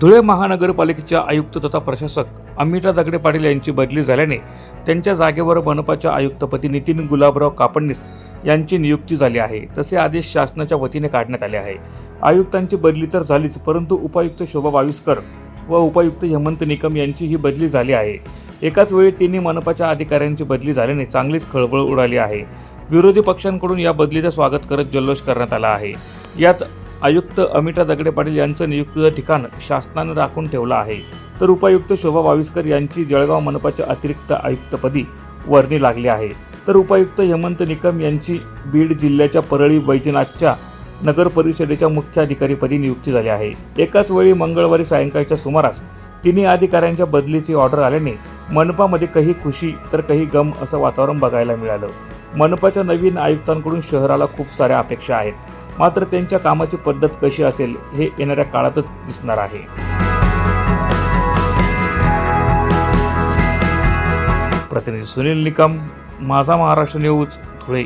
धुळे महानगरपालिकेच्या आयुक्त तथा प्रशासक अमिता दगडे पाटील यांची बदली झाल्याने त्यांच्या जागेवर मनपाच्या आयुक्तपदी नितीन गुलाबराव कापडणीस यांची नियुक्ती झाली आहे. तसे आदेश शासनाच्या वतीने काढण्यात आले आहे. आयुक्तांची बदली तर झालीच परंतु उपायुक्त शोभा बाविस्कर व उपायुक्त हेमंत निकम यांची ही बदली झाली आहे. एकाच वेळी तिन्ही मनपाच्या अधिकाऱ्यांची बदली झाल्याने चांगलीच खळबळ उडाली आहे. विरोधी पक्षांकडून या बदलीचं स्वागत करत जल्लोष करण्यात आला आहे. यात आयुक्त अमिता दगडे पाटील यांचं नियुक्तीचं ठिकाण शासनानं राखून ठेवलं आहे. तर उपायुक्त शोभा बाविस्कर यांची जळगाव मनपाच्या अतिरिक्त आयुक्तपदी वर्णी लागली आहे. तर उपायुक्त हेमंत निकम यांची बीड जिल्ह्याच्या परळी वैजनाथच्या नगर परिषदेच्या मुख्य अधिकारीपदी नियुक्ती झाली आहे. एकाच वेळी मंगळवारी सायंकाळच्या सुमारास तिन्ही अधिकाऱ्यांच्या बदलीची ऑर्डर आल्याने मनपामध्ये काही खुशी तर काही गम असं वातावरण बघायला मिळालं. मनपाच्या नवीन आयुक्तांकडून शहराला खूप साऱ्या अपेक्षा आहेत. मात्र त्यांच्या कामाची पद्धत कशी असेल हे येणाऱ्या काळातच दिसणार आहे. प्रतिनिधी सुनील निकम माझा महाराष्ट्र न्यूज धुळे.